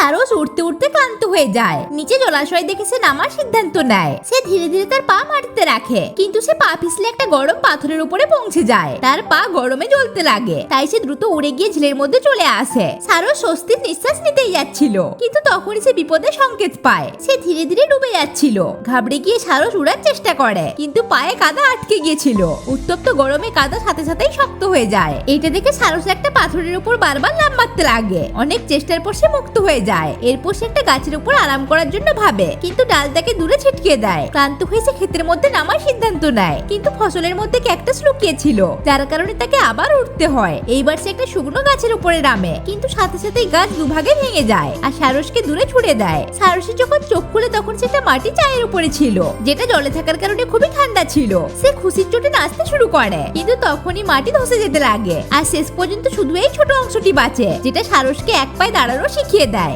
সারস উঠতে উঠতে ক্লান্ত হয়ে যায়। নিচে জলাশয় দেখে সে নামার সিদ্ধান্ত নেয়। সে ধীরে ধীরে তার পা মাটিতে রাখে, কিন্তু সে পা পিছলে একটা গরম পাথরের উপরে পৌঁছে যায়। তার পা গরমে জ্বলতে লাগে, তাই সে দ্রুত উড়ে গিয়ে ঝিলের মধ্যে চলে আসে। সারস স্বস্তির নিঃশ্বাস নিতেই যাচ্ছিল, কিন্তু তখনই সে বিপদের সংকেত পায়। সে ধীরে ধীরে ডুবে যাচ্ছিল, ঘাবড়ে গিয়ে সারস উড়ার চেষ্টা করে, কিন্তু পায়ে কাদা আটকে গিয়েছিল। উত্তপ্ত গরমে কাদা সাথে সাথেই শক্ত হয়ে যায়। এটা দেখে সারস একটা পাথরের উপর বারবার লাভ মারতে লাগে। অনেক চেষ্টার পর সে মুক্ত হয়ে যায় এরপর সে একটা গাছের উপর আরাম করার জন্য ভাবে, কিন্তু ডাল তাকে দূরে ছিটকে দেয়। ক্লান্ত হয়ে সে ক্ষেতের মধ্যে নামার সিদ্ধান্ত নেয়। কিন্তু ফসলের মধ্যে ক্যাকটাস লুকিয়ে ছিল, যার কারণে তাকে আবার উঠতে হয়। এইবার সে একটা শুকনো গাছের উপরে নামে, কিন্তু সাথে সাথে গাছ দুভাগে ভেঙে যায় আর সারসকে দূরে ছুড়ে দেয়। সারসের যখন চোখ খুলে তখন সেটা মাটি চায়ের উপরে ছিল, যেটা জলে থাকার কারণে খুবই ঠান্ডা ছিল। সে খুশির চোটে নাচতে শুরু করে, কিন্তু তখনই মাটি ধসে যেতে লাগে। আর শেষ পর্যন্ত শুধু এই ছোট অংশটি বাঁচে, যেটা সারসকে এক পায়ে দাঁড়ানো শিখিয়ে দেয়।